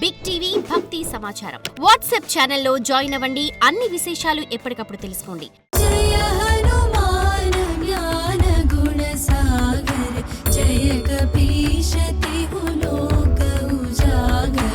Big TV భక్తి సమాచారం WhatsApp ఛానల్లో జాయిన్ అవ్వండి. అన్ని విశేషాలు ఎప్పటికప్పుడు తెలుసుకోండి. జయ లోక ఉజాగర.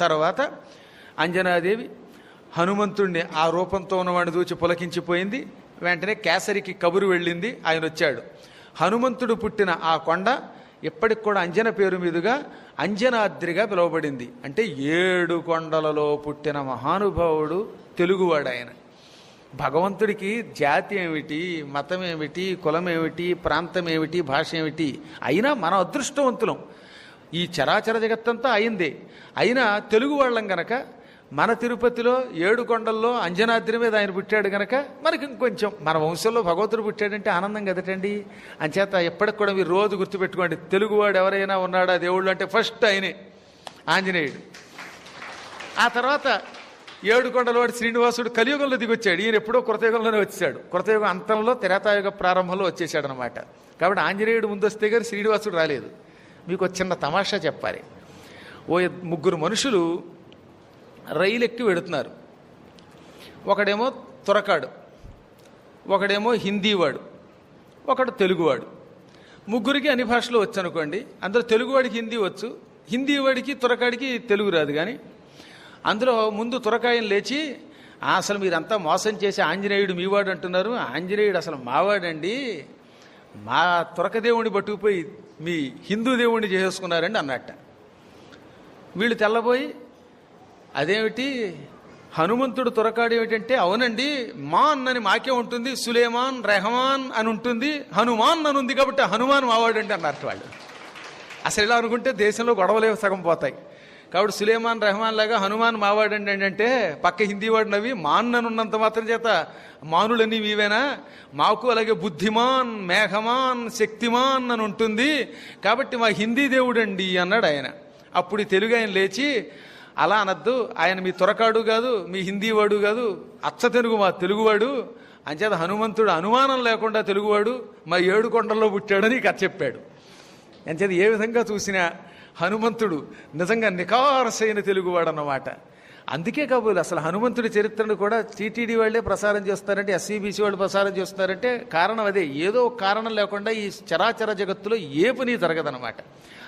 తర్వాత అంజనాదేవి హనుమంతుణ్ణి ఆ రూపంతో ఉన్నవాడిని చూచి పులకించిపోయింది. వెంటనే కేసరికి కబురు వెళ్ళింది. ఆయన వచ్చాడు. హనుమంతుడు పుట్టిన ఆ కొండ ఇప్పటికి కూడా అంజన పేరు మీదుగా అంజనాద్రిగా పిలువబడింది. అంటే ఏడు కొండలలో పుట్టిన మహానుభావుడు తెలుగువాడు ఆయన భగవంతుడికి జాతి ఏమిటి మతం ఏమిటి కులం ఏమిటి ప్రాంతం ఏమిటి భాష ఏమిటి అయినా మన అదృష్టవంతులం. ఈ చరాచర జగత్తంతా అయిందే. అయినా తెలుగు వాళ్ళం గనక మన తిరుపతిలో ఏడు కొండల్లో అంజనాద్రి మీద ఆయన పుట్టాడు కనుక మనకి ఇంకొంచెం మన వంశంలో భగవంతుడు పుట్టాడంటే ఆనందం కదటండి. అంచేత ఎప్పటికి కూడా మీరు రోజు గుర్తుపెట్టుకోండి తెలుగువాడు ఎవరైనా ఉన్నాడా దేవుళ్ళు అంటే ఫస్ట్ ఆయనే ఆంజనేయుడు. ఆ తర్వాత ఏడు కొండలవాడు శ్రీనివాసుడు కలియుగంలో దిగొచ్చాడు. ఈయన ఎప్పుడో కృతయుగంలోనే వచ్చాడు. కృతయుగం అంతంలో తెరాతాయుగ ప్రారంభంలో వచ్చేసాడు అనమాట కాబట్టి ఆంజనేయుడు ముందు వస్తే గారు శ్రీనివాసుడు రాలేదు. మీకు చిన్న తమాషా చెప్పాలి. ఓ ముగ్గురు మనుషులు రైలు ఎక్కి వెడుతున్నారు. ఒకడేమో తురకాడు ఒకడేమో హిందీవాడు ఒకడు తెలుగువాడు. ముగ్గురికి అన్ని భాషలు వచ్చు అనుకోండి అందులో తెలుగువాడికి హిందీ వచ్చు హిందీ వాడికి తురకాడికి తెలుగు రాదు కానీ అందులో ముందు తురకాయం లేచి అసలు మీరంతా మోసం చేసి ఆంజనేయుడు మీవాడు అంటున్నారు ఆంజనేయుడు అసలు మావాడండి మా తురక పట్టుకుపోయి మీ హిందూ దేవుణ్ణి చేసేసుకున్నారండి అన్నట్ట. వీళ్ళు తెల్లబోయి అదేమిటి? హనుమంతుడు తురకాడు ఏమిటంటే అవునండి మాన్ అని మాకే ఉంటుంది సులేమాన్ రెహమాన్ అని ఉంటుంది హనుమాన్ అని ఉంది కాబట్టి హనుమాన్ మావాడండి అన్నారు వాళ్ళు. అసలు ఇలా అనుకుంటే దేశంలో గొడవలే సగం పోతాయి. కాబట్టి సులేమాన్ రెహమాన్ లాగా హనుమాన్ మావాడు అండి అంటే పక్క హిందీ వాడు నవి మాన్ అని ఉన్నంత మాత్రం చేత మానులన్నీ మీవేనా మాకు అలాగే బుద్ధిమాన్ మేఘమాన్ శక్తిమాన్ అని ఉంటుంది. కాబట్టి మా హిందీ దేవుడండి అన్నాడు ఆయన. అప్పుడు తెలుగు ఆయన లేచి అలా అనద్దు. ఆయన మీ తురకాడు కాదు మీ హిందీ వాడు కాదు అచ్చ తెలుగు మా తెలుగువాడు. అంచేత హనుమంతుడు అనుమానం లేకుండా తెలుగువాడు మా ఏడు కొండల్లో పుట్టాడని కథ చెప్పాడు. అంచేది ఏ విధంగా చూసినా హనుమంతుడు నిజంగా నికారసైన తెలుగువాడు అన్నమాట. అందుకే కాబోలు అసలు హనుమంతుడి చరిత్రను కూడా టీటీడీ వాళ్ళే ప్రసారం చేస్తారంటే ఎస్సీబీసీ వాళ్ళు ప్రసారం చేస్తున్నారంటే కారణం అదే. ఏదో కారణం లేకుండా ఈ చరాచర జగత్తులో ఏ పని జరగదనమాట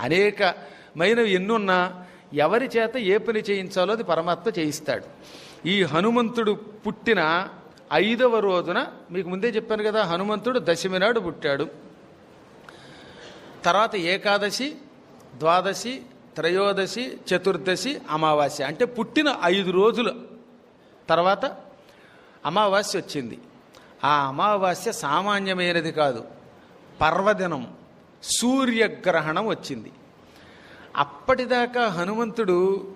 అనేకమైనవి ఎన్నున్నా ఎవరి చేత ఏ పని చేయించాలో అది పరమాత్మ చేయిస్తాడు. ఈ హనుమంతుడు పుట్టిన ఐదవ రోజున మీకు ముందే చెప్పాను కదా హనుమంతుడు దశమి నాడు పుట్టాడు. తర్వాత ఏకాదశి ద్వాదశి త్రయోదశి చతుర్దశి అమావాస్య. అంటే పుట్టిన ఐదు రోజులు. తర్వాత అమావాస్య వచ్చింది. ఆ అమావాస్య సామాన్యమైనది కాదు. పర్వదినం సూర్యగ్రహణం వచ్చింది. అప్పటిదాకా హనుమంతుడు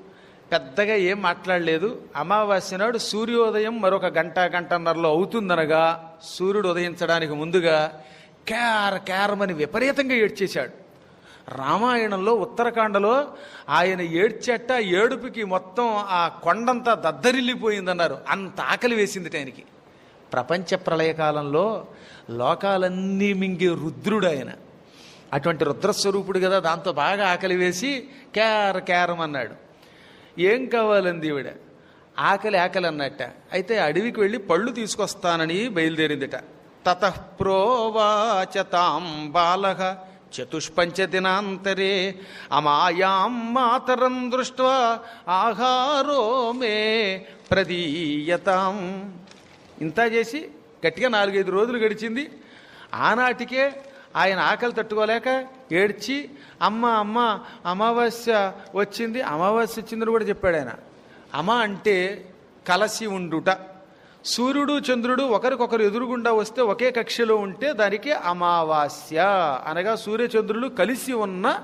పెద్దగా ఏం మాట్లాడలేదు. అమావాస్య నాడు సూర్యోదయం మరొక గంట గంటన్నరలో అవుతుందనగా సూర్యుడు ఉదయించడానికి ముందుగా క్యార్ క్యారమని విపరీతంగా ఏడ్చేశాడు. రామాయణంలో ఉత్తరాఖండలో ఆయన ఏడ్చేట ఏడుపుకి మొత్తం ఆ కొండంతా దద్దరిల్లిపోయిందన్నారు. అంత ఆకలి వేసింది ఆయనకి. ప్రపంచ ప్రళయకాలంలో లోకాలన్నీ మింగే రుద్రుడు ఆయన. అటువంటి రుద్రస్వరూపుడు కదా దాంతో బాగా ఆకలి వేసి క్యార క్యారం అన్నాడు. ఏం కావాలంది ఈవిడ? ఆకలి ఆకలి అన్నట్ట. అయితే అడవికి వెళ్ళి పళ్ళు తీసుకొస్తానని బయలుదేరిందిట. తతఃప్రోవాచ తాం బాలః చతుష్పంచ దినాంతరే అమాయాం మాతరం దృష్ట్వా ఆహారో మే ప్రదీయతాం. ఇంత చేసి గట్టిగా నాలుగైదు రోజులు గడిచింది. ఆనాటికే ఆయన ఆకలి తట్టుకోలేక ఏడ్చి అమ్మ అమ్మ అమావాస్య వచ్చింది అమావాస్య వచ్చిందని కూడా చెప్పాడు ఆయన. అమ్మ అంటే కలసి ఉండుట. సూర్యుడు చంద్రుడు ఒకరికొకరు ఎదురుగుండా వస్తే ఒకే కక్షలో ఉంటే దానికి అమావాస్య అనగా సూర్యచంద్రులు కలిసి ఉన్న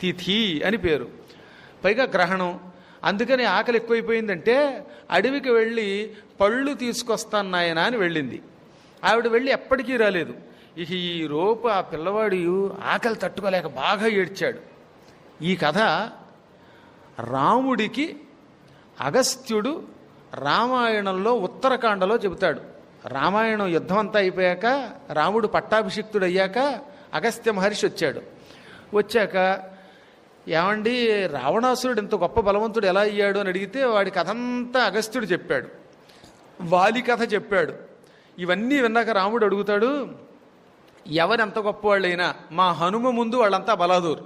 తిథి అని పేరు. పైగా గ్రహణం. అందుకని ఆకలి ఎక్కువైపోయిందంటే అడవికి వెళ్ళి పళ్ళు తీసుకొస్తాను నాయన అని వెళ్ళింది. ఆవిడ వెళ్ళి ఎప్పటికీ రాలేదు. ఇక ఈ రోపు ఆ పిల్లవాడు ఆకలి తట్టుకోలేక బాగా ఏడ్చాడు. ఈ కథ రాముడికి అగస్త్యుడు రామాయణంలో ఉత్తరకాండలో చెబుతాడు. రామాయణం యుద్ధం అంతా అయిపోయాక రాముడు పట్టాభిషిక్తుడు అయ్యాక అగస్త్య మహర్షి వచ్చాడు. వచ్చాక ఏమండి రావణాసురుడు ఇంత గొప్ప బలవంతుడు ఎలా అయ్యాడు అని అడిగితే వాడి కథంతా అగస్త్యుడు చెప్పాడు. వాలి కథ చెప్పాడు. ఇవన్నీ విన్నాక రాముడు అడుగుతాడు ఎవరెంత గొప్పవాళ్ళైనా మా హనుమ ముందు వాళ్ళంతా బలాదూరు.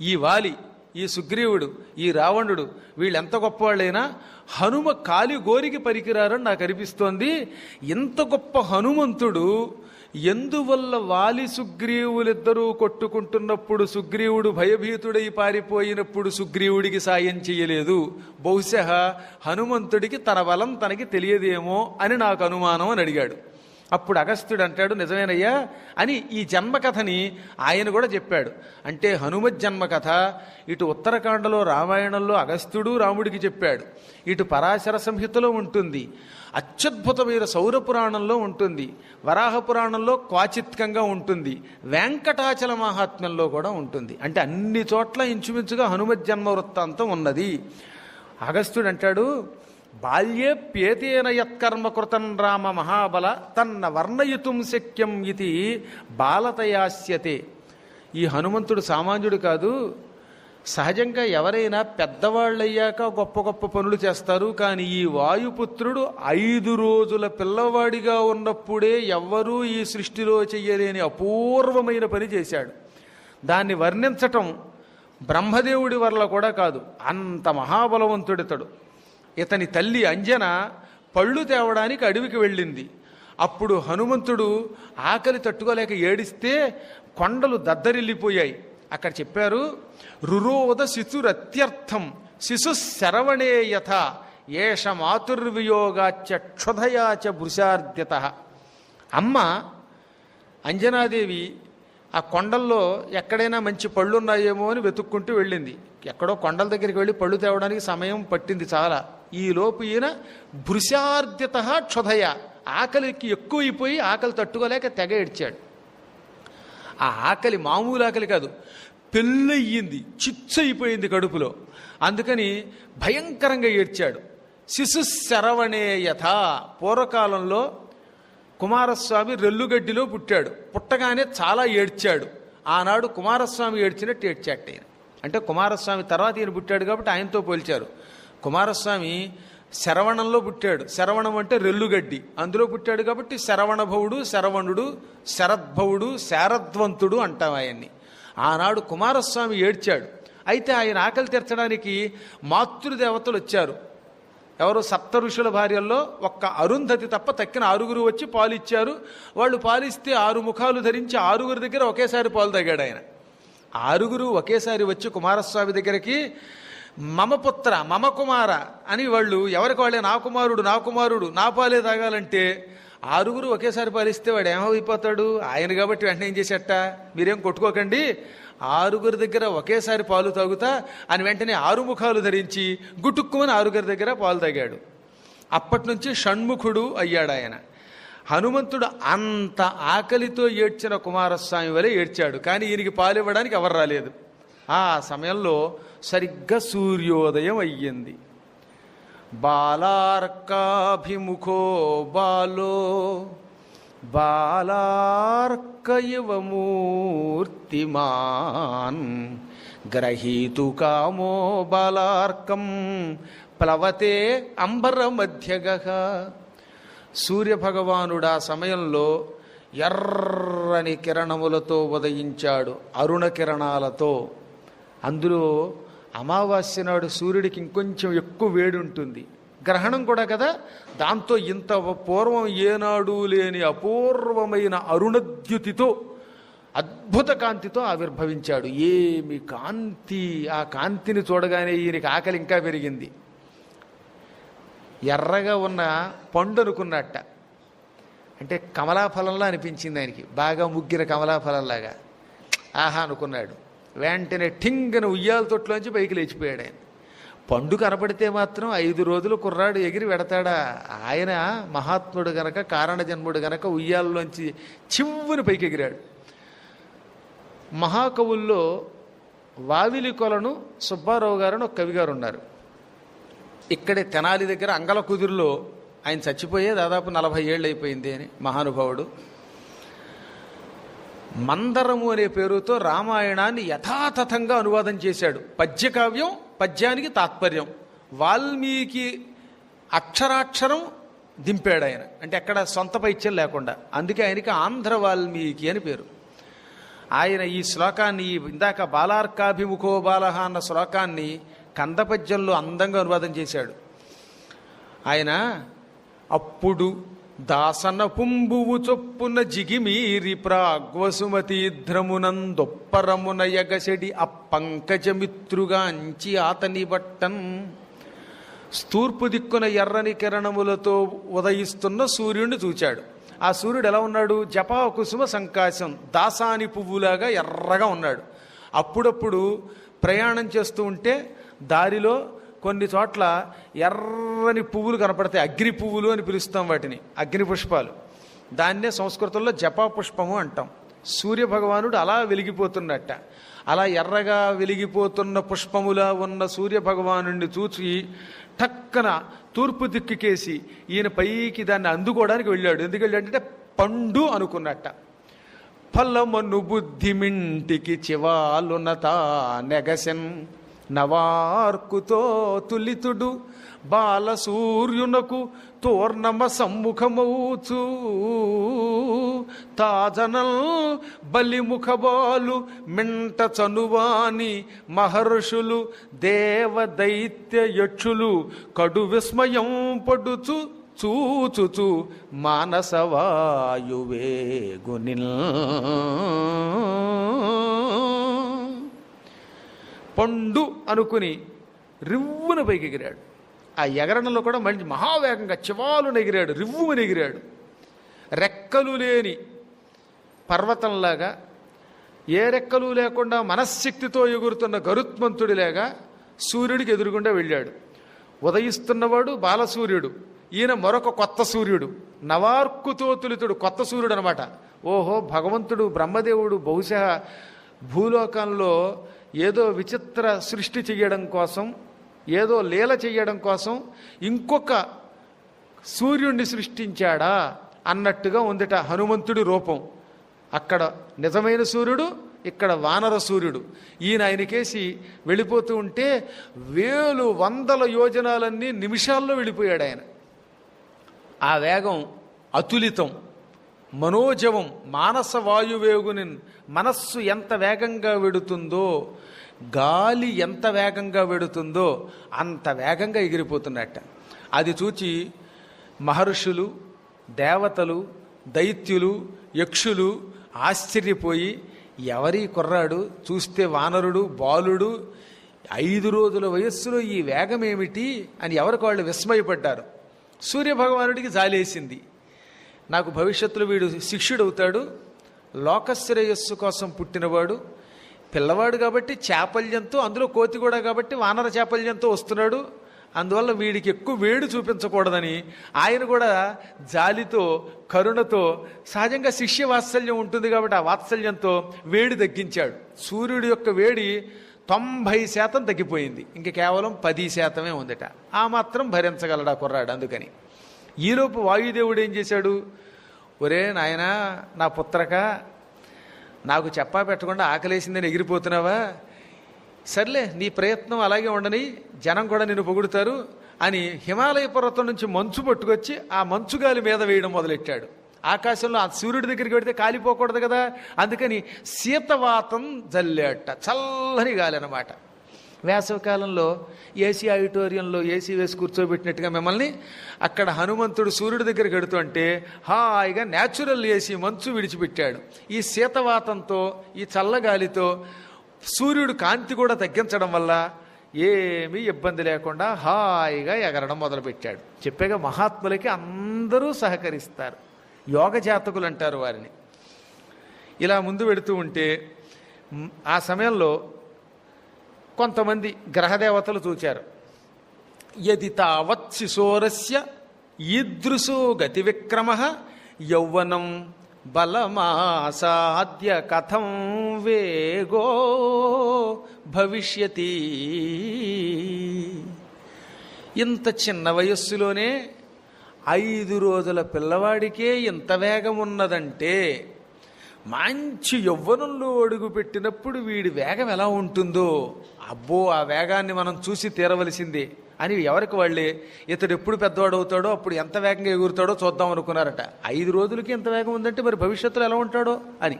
ఈ వాలి ఈ సుగ్రీవుడు ఈ రావణుడు వీళ్ళెంత గొప్పవాళ్ళైనా హనుమ కాలి గోరికి పరికిరారని నాకు అనిపిస్తోంది. ఇంత గొప్ప హనుమంతుడు ఎందువల్ల వాలి సుగ్రీవులిద్దరూ కొట్టుకుంటున్నప్పుడు సుగ్రీవుడు భయభీతుడై పారిపోయినప్పుడు సుగ్రీవుడికి సాయం చేయలేదు? బహుశా హనుమంతుడికి తన బలం తనకి తెలియదేమో అని నాకు అనుమానం అని అడిగాడు. అప్పుడు అగస్త్యుడు అంటాడు నిజమేనయ్యా అని ఈ జన్మకథని ఆయన కూడా చెప్పాడు. అంటే హనుమత్ జన్మకథ ఇటు ఉత్తరకాండలో రామాయణంలో అగస్త్యుడు రాముడికి చెప్పాడు. ఇటు పరాశర సంహితలో ఉంటుంది. అత్యద్భుతమైన సౌర పురాణంలో ఉంటుంది. వరాహ పురాణంలో క్వాచిత్కంగా ఉంటుంది. వెంకటాచల మహాత్మ్యంలో కూడా ఉంటుంది. అంటే అన్ని చోట్ల ఇంచుమించుగా హనుమత్ జన్మ వృత్తాంతం ఉన్నది. అగస్త్యుడు అంటాడు బాల్యే ప్యేతేన యత్కర్మ కృతం రామ మహాబల తన్న వర్ణయుతుం శక్యం ఇది బాలతయాస్యతే. ఈ హనుమంతుడు సామాన్యుడు కాదు. సహజంగా ఎవరైనా పెద్దవాళ్ళయ్యాక గొప్ప గొప్ప పనులు చేస్తారు. కానీ ఈ వాయుపుత్రుడు ఐదు రోజుల పిల్లవాడిగా ఉన్నప్పుడే ఎవ్వరూ ఈ సృష్టిలో చెయ్యలేని అపూర్వమైన పని చేశాడు. దాన్ని వర్ణించటం బ్రహ్మదేవుడి వల్ల కూడా కాదు. అంత మహాబలవంతుడితడు. ఇతని తల్లి అంజన పళ్ళు తేవడానికి అడవికి వెళ్ళింది. అప్పుడు హనుమంతుడు ఆకలి తట్టుకోలేక ఏడిస్తే కొండలు దద్దరిల్లిపోయాయి. అక్కడ చెప్పారు రురోద శిశురత్యర్థం శిశు శరవణేయథ ఏష మాతుర్వియోగాచ క్షుధయాచ భృషార్ధ్యత అమ్మ అంజనాదేవి ఆ కొండల్లో ఎక్కడైనా మంచి పళ్ళు ఉన్నాయేమో అని వెతుక్కుంటూ వెళ్ళింది. ఎక్కడో కొండల దగ్గరికి వెళ్ళి పళ్ళు తేవడానికి సమయం పట్టింది చాలా. ఈ లోపు ఈయన భృశార్ధ్యత క్షుధయ. ఆకలికి ఎక్కువైపోయి ఆకలి తట్టుకోలేక తెగ ఏడ్చాడు. ఆ ఆకలి మామూలు ఆకలి కాదు పెళ్ళయ్యింది చిచ్చయిపోయింది కడుపులో. అందుకని భయంకరంగా ఏడ్చాడు. శిశు పూర్వకాలంలో కుమారస్వామి రెల్లుగడ్డిలో పుట్టాడు. పుట్టగానే చాలా ఏడ్చాడు. ఆనాడు కుమారస్వామి ఏడ్చినట్టు ఏడ్చాట ఆయన అంటే కుమారస్వామి తర్వాత ఈయన పుట్టాడు కాబట్టి ఆయనతో పోల్చారు. కుమారస్వామి శరవణంలో పుట్టాడు. శరవణం అంటే రెల్లుగడ్డి. అందులో పుట్టాడు కాబట్టి శరవణభవుడు శరవణుడు శరద్భవుడు శారద్వంతుడు అంటాం ఆయన్ని. ఆనాడు కుమారస్వామి ఏడ్చాడు. అయితే ఆయన ఆకలి తీర్చడానికి మాతృదేవతలు వచ్చారు. ఎవరు సప్త ఋషుల భార్యల్లో ఒక్క అరుంధతి తప్ప తక్కిన ఆరుగురు వచ్చి పాలు ఇచ్చారు వాళ్ళు పాలిస్తే ఆరు ముఖాలు ధరించి ఆరుగురు దగ్గర ఒకేసారి పాలు తాగాడు ఆయన. ఆరుగురు ఒకేసారి వచ్చి కుమారస్వామి దగ్గరికి మమ పుత్ర మమ కుమార అని వాళ్ళు ఎవరికి వాళ్ళే? నా కుమారుడు నా కుమారుడు నా పాలే తాగాలంటే ఆరుగురు ఒకేసారి పాలిస్తే వాడు ఏమైపోతాడు ఆయన కాబట్టి వెంటనే ఏం చేసేట? మీరేం కొట్టుకోకండి. ఆరుగురి దగ్గర ఒకేసారి పాలు తాగుతా అని వెంటనే ఆరు ముఖాలు ధరించి గుటుక్కుమని ఆరుగురి దగ్గర పాలు తాగాడు. అప్పటి నుంచి షణ్ముఖుడు అయ్యాడు ఆయన. హనుమంతుడు అంత ఆకలితో ఏడ్చిన కుమారస్వామి వలె ఏడ్చాడు. కానీ ఈయనకి పాలు ఇవ్వడానికి ఎవరు రాలేదు. ఆ సమయంలో సరిగ్గా సూర్యోదయం అయ్యింది. బాలార్కాభిముఖో బాలో బాలార్క ఇవ మూర్తిమాన్ గ్రహీతు కామో బాలార్కం ప్లవతే అంబర మధ్యగ సూర్యభగవానుడు ఆ సమయంలో ఎర్రని కిరణములతో ఉదయించాడు అరుణ కిరణాలతో. అందులో అమావాస్య నాడు సూర్యుడికి ఇంకొంచెం ఎక్కువ వేడి ఉంటుంది. గ్రహణం కూడా కదా? దాంతో ఇంత పూర్వం ఏనాడు లేని అపూర్వమైన అరుణద్యుతితో అద్భుత కాంతితో ఆవిర్భవించాడు. ఏమి కాంతి? ఆ కాంతిని చూడగానే ఈయనకి ఆకలి ఇంకా పెరిగింది. ఎర్రగా ఉన్న పండు అనుకున్నట్ట. అంటే కమలాఫలంలా అనిపించింది ఆయనకి. బాగా ముగ్గిన కమలాఫలంలాగా. ఆహా అనుకున్నాడు. వెంటనే ఠింగన ఉయ్యాల తొట్లోంచి పైకి లేచిపోయాడు ఆయన. పండు కనపడితే మాత్రం ఐదు రోజులు కుర్రాడు ఎగిరి పెడతాడా ఆయన మహాత్ముడు గనక కారణ జన్ముడు గనక ఉయ్యాలలోంచి చివ్వుని పైకి ఎగిరాడు. మహాకవుల్లో వావిలి కొలను సుబ్బారావు గారు ఒక కవిగారు ఉన్నారు. ఇక్కడే తెనాలి దగ్గర అంగల కుదురులో ఆయన చచ్చిపోయే దాదాపు నలభై ఏళ్ళు అయిపోయింది అని మహానుభావుడు. మందరము అనే పేరుతో రామాయణాన్ని యథాతథంగా అనువాదం చేశాడు. పద్యకావ్యం పద్యానికి తాత్పర్యం. వాల్మీకి అక్షరాక్షరం దింపాడు ఆయన. అంటే అక్కడ సొంత పైత్యం లేకుండా. అందుకే ఆయనకి ఆంధ్ర వాల్మీకి అని పేరు. ఆయన ఈ శ్లోకాన్ని ఇందాక బాలార్కాభిముఖో బాలహ అన్న శ్లోకాన్ని కందపద్యంలో అందంగా అనువాదం చేశాడు. ఆయన అప్పుడు దాసన పుంబువు చొప్పున జిగిమీరి ప్రాగ్వసుమతీధ్రమునందొప్పరమున యగశడి అప్పంకజమిత్రుగాంచి ఆతని బట్టన్. తూర్పు దిక్కున ఎర్రని కిరణములతో ఉదయిస్తున్న సూర్యుడిని చూచాడు. ఆ సూర్యుడు ఎలా ఉన్నాడు? జపా కుసుమ సంకాశం దాసాని పువ్వులాగా ఎర్రగా ఉన్నాడు. అప్పుడప్పుడు ప్రయాణం చేస్తూ ఉంటే దారిలో కొన్ని చోట్ల ఎర్రని పువ్వులు కనపడతాయి. అగ్ని పువ్వులు అని పిలుస్తాం వాటిని. అగ్ని పుష్పాలు. దాన్నే సంస్కృతంలో జపా పుష్పము అంటాం. సూర్య భగవానుడు అలా వెలిగిపోతున్నట్ట. అలా ఎర్రగా వెలిగిపోతున్న పుష్పములా ఉన్న సూర్య భగవానుడిని చూచి టక్కన తూర్పు దిక్కుకేసి ఈయన పైకి దాన్ని అందుకోవడానికి వెళ్ళాడు. ఎందుకు వెళ్ళాడంటే పండు అనుకున్నట్ట. ఫలమను బుద్ధిమింటికి చివాలునత నెగసెన్ నవార్కుతో తులితుడు బాలసూర్యునకు తోర్ణమ సమ్ముఖమౌచు. తాజనల్ బలిముఖబాలు మింట చనువాని మహర్షులు దేవ దైత్య యక్షులు కడు విస్మయం పడుచు చూచుచు మానసవాయువే గునిల్ పండు అనుకుని రివ్వున పైకి ఎగిరాడు. ఆ ఎగరణలో కూడా మళ్ళీ మహావేగంగా చివాలున ఎగిరాడు రివ్వున ఎగిరాడు. రెక్కలు లేని పర్వతంలాగా ఏ రెక్కలు లేకుండా మనశ్శక్తితో ఎగురుతున్న గరుత్మంతుడిలాగా సూర్యుడికి ఎదురుగుండా వెళ్ళాడు. ఉదయిస్తున్నవాడు బాలసూర్యుడు ఈయన మరొక కొత్త సూర్యుడు నవార్కుతో తులితుడు కొత్త సూర్యుడు అనమాట ఓహో భగవంతుడు బ్రహ్మదేవుడు బహుశా భూలోకంలో ఏదో విచిత్ర సృష్టి చెయ్యడం కోసం ఏదో లీల చెయ్యడం కోసం ఇంకొక సూర్యుడిని సృష్టించాడా అన్నట్టుగా ఉందిట హనుమంతుడి రూపం. అక్కడ నిజమైన సూర్యుడు ఇక్కడ వానర సూర్యుడు. ఈయన ఆయనకేసి వెళ్ళిపోతూ ఉంటే వేలు వందల యోజనాలన్నీ నిమిషాల్లో వెళ్ళిపోయాడు ఆయన ఆ వేగం అతులితం. మనోజవం మానస వాయువేగుని మనస్సు ఎంత వేగంగా వెడుతుందో గాలి ఎంత వేగంగా వెడుతుందో అంత వేగంగా ఎగిరిపోతున్నట్ట. అది చూచి మహర్షులు దేవతలు దైత్యులు యక్షులు ఆశ్చర్యపోయి ఎవరి కుర్రాడు చూస్తే వానరుడు బాలుడు ఐదు రోజుల వయస్సులో ఈ వేగమేమిటి అని ఎవరికి వాళ్ళు విస్మయపడ్డారు. సూర్యభగవానుడికి జాలేసింది. నాకు భవిష్యత్తులో వీడు శిష్యుడవుతాడు లోకశ్రేయస్సు కోసం పుట్టినవాడు పిల్లవాడు కాబట్టి చాపల్యంతో అందులో కోతి కూడా కాబట్టి వానర చాపల్యంతో వస్తున్నాడు. అందువల్ల వీడికి ఎక్కువ వేడి చూపించకూడదని ఆయన కూడా జాలితో కరుణతో సహజంగా శిష్య వాత్సల్యం ఉంటుంది కాబట్టి ఆ వాత్సల్యంతో వేడి తగ్గించాడు. సూర్యుడి యొక్క వేడి తొంభై శాతం తగ్గిపోయింది. ఇంక కేవలం పది శాతమే ఉందట. ఆ మాత్రం భరించగలడా కుర్రాడు అందుకని. ఈలోపు వాయుదేవుడు ఏం చేశాడు? ఒరే నాయనా నా పుత్రక నాకు చెప్పా పెట్టకుండా ఆకలేసిందని ఎగిరిపోతున్నావా? సర్లే నీ ప్రయత్నం అలాగే ఉండని జనం కూడా నిన్ను పొగుడుతారు అని హిమాలయ పర్వతం నుంచి మంచు పట్టుకొచ్చి ఆ మంచు గాలి మీద వేయడం మొదలెట్టాడు. ఆకాశంలో ఆ సూర్యుడి దగ్గరికి పెడితే కాలిపోకూడదు కదా? అందుకని శీతవాతం జల్లేట చల్లని గాలి అనమాట వేసవికాలంలో ఏసీ ఆడిటోరియంలో ఏసీ వేసి కూర్చోబెట్టినట్టుగా మిమ్మల్ని అక్కడ హనుమంతుడు సూర్యుడి దగ్గరికి వెడుతుంటే హాయిగా న్యాచురల్ ఏసీ మంచు విడిచిపెట్టాడు. ఈ శీతవాతంతో ఈ చల్లగాలితో సూర్యుడు కాంతి కూడా తగ్గించడం వల్ల ఏమీ ఇబ్బంది లేకుండా హాయిగా ఎగరడం మొదలుపెట్టాడు. చెప్పేగా మహాత్ములకి అందరూ సహకరిస్తారు. యోగ జాతకులు అంటారు వారిని. ఇలా ముందు వెడుతూ ఉంటే ఆ సమయంలో కొంతమంది గ్రహదేవతలు చూచారు. యది తావత్ శిశోరస్య ఈదృశో గతి విక్రమ యౌవనం బలమాసాద్య కథం వేగో భవిష్యతి. ఇంత చిన్న వయస్సులోనే ఐదు రోజుల పిల్లవాడికే ఇంత వేగం ఉన్నదంటే మంచి యవ్వనంలో అడుగుపెట్టినప్పుడు వీడి వేగం ఎలా ఉంటుందో అబ్బో ఆ వేగాన్ని మనం చూసి తీరవలసిందే అని ఎవరికి వాళ్ళే ఇతడు ఎప్పుడు పెద్దవాడు అవుతాడో అప్పుడు ఎంత వేగంగా ఎగురుతాడో చూద్దాం అనుకున్నారట. ఐదు రోజులకి ఎంత వేగం ఉందంటే మరి భవిష్యత్తులో ఎలా ఉంటాడో అని.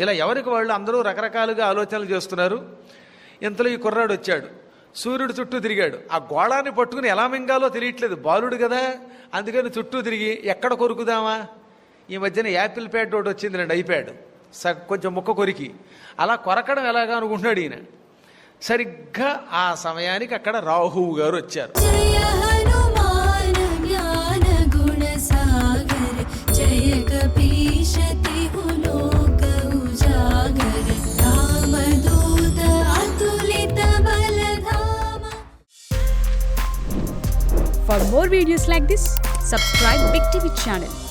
ఇలా ఎవరికి వాళ్ళు అందరూ రకరకాలుగా ఆలోచనలు చేస్తున్నారు. ఇంతలో ఈ కుర్రాడు వచ్చాడు. సూర్యుడు చుట్టూ తిరిగాడు. ఆ గోళాన్ని పట్టుకుని ఎలా మింగాలో తెలియట్లేదు. బాలుడు కదా. అందుకని చుట్టూ తిరిగి ఎక్కడ కొరుకుదామా? ఈ మధ్యన యాపిల్ ప్యాడ్ ఒకటి వచ్చిందిలేండి ఐప్యాడ్. స కొంచెం ముక్క కొరికి. అలా కొరకడం ఎలాగా అనుకుంటున్నాడు ఈయన? సరిగ్గా ఆ సమయానికి అక్కడ రాహువు గారు వచ్చారు. For more videos like this, subscribe Big TV channel.